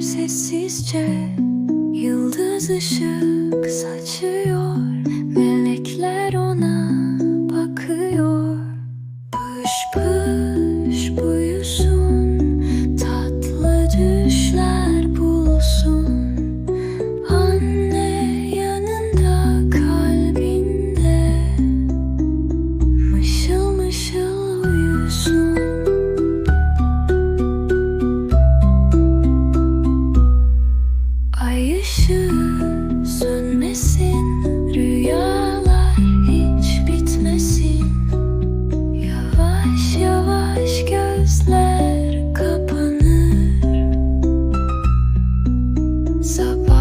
sessizce Yıldız ışık saçıyor. Sabah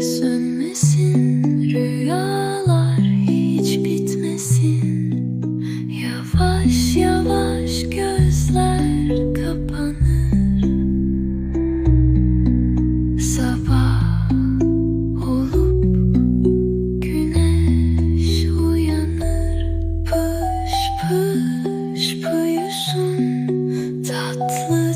sönmesin Rüyalar hiç bitmesin. Yavaş yavaş gözler kapanır. Sabah olup güneş uyanır. Pış pış uyusun. Tatlı